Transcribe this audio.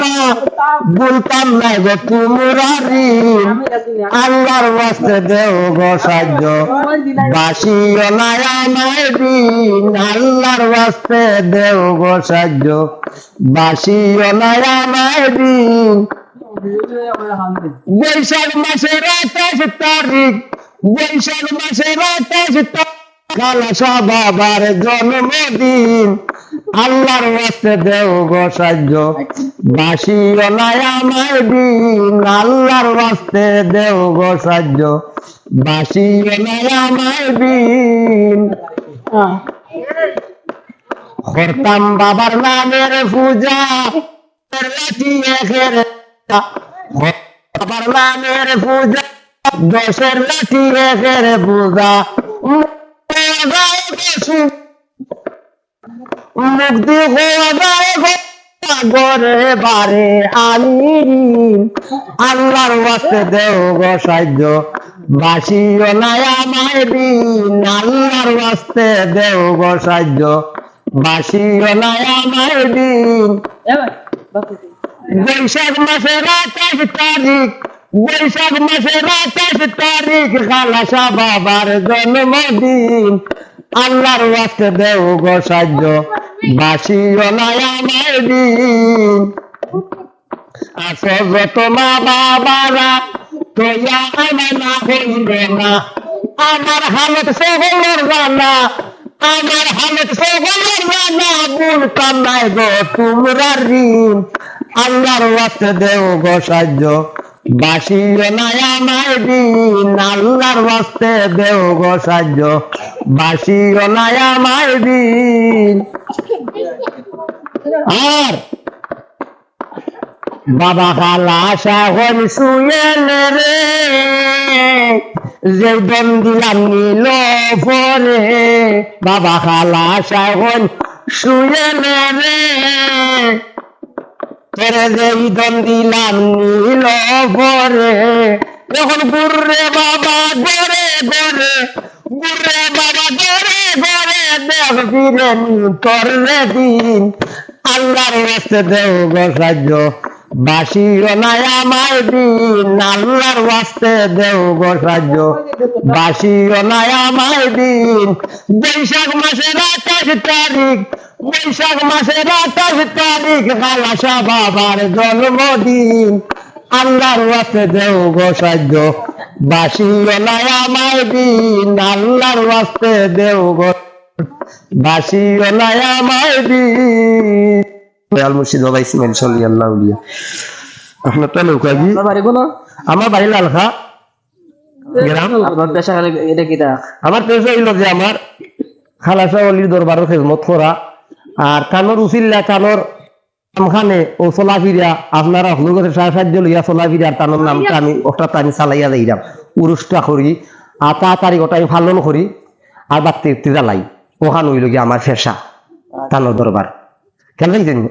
না বলতাম না আল্লাহর বাস্তে দেও গো সাহায্য। বাসিও না আল্লাহর বাস্তে দেও গো সাহায্য। বাসিও না বৈশাখ মাসের আঠাশ তারিখ, বৈশাখ মাসের আঠাশ তারিখ খালাসা বাবার জন্মদিন। আল্লাহর বাস্তে দেও গো সাহায্য। বাসিও না আমায় দিন আল্লাহর বাস্তে দেও গো সাহায্য। বাসিও না আমায় দিন। করতাম বাবার নামের পূজা। বাবার নামের পূজা। দশের লাঠি একের পূজা। যায় গো গরে বারে আমি। আল্লাহর বাস্তে দেও গো সাহায্য। বাসিও নাই দিন। আল্লাহর বাস্তে দেও গো সাহায্য। বাসিও নাই দিন। বৈশাখ তারিখ বৈশাখ তারিখ খালাসা বাবার জন্মদিন। আল্লাহর বাস্তে দেও গো সাহায্য। বাসিও নাই যত মা বাবারা তোয়া আমার না হইবে না। আমার হালত সকলের রানা, আমার হালত সকলের রানা বুন কান্নায় গো তোমরা ঋণ। আল্লাহর বাস্তে দেও গো সাহায্য। বাসিও নাই আমায় দিন, আল্লাহর বাস্তে দেও গো সাহায্য। বাসিও নাই আমায় দিন। আর বাবা খালা শাহন শুয়েন রে, যে দিলাম নীল পরে বাবা খালা শাহন শুয়েন রে। তোরে যে দম দিলাম নীল পরে এখন গুররে বাবা গরে গরে গুররে বাবা গরে গরে দেখ ফিরে তোর দিন। আল্লাহর রাস্তে গো সাহায্য বাসিও নাই আমায় দিন। আল্লাহর বাস্তে দেও গো সাহায্য বাসিও নাই আমায় দিন। বৈশাখ মাসের আঠাশ তারিখ বৈশাখ মাসের আঠাশ তারিখ খালাসা বাবার জন্মদিন। আল্লাহর বাস্তে দেও গো সাহায্য বাসিও নাই আমায় দিন। আল্লাহর বাস্তে দেও গো বাসিও নাই আমায় দিন। দয়াল মুর্শিদ বাবা ইসমাইল সলি আল্লাহ উলিয়া আপনার তো নৌকা কি বাড়ি কোনো? আমার বাড়ি লালখা। গ্রাম? আপনার পেশা এটা কি তা? আমার পেশা হইল যে আমার খালাসা অলির দরবারের খেদমত করা। আর কানোর উচিল্লা কানোর খানে ও চলা ফিরিয়া আপনারা হলুদের সাহায্য লইয়া নামটা আমি ওটা আমি চালাইয়া দিলাম উরুষটা করি আর তাড়াতাড়ি ওটা আমি ফালন করি আর বাত্তি জ্বালাই ওখান হইল গিয়ে আমার ফেসা তানোর দরবার। কেন জানি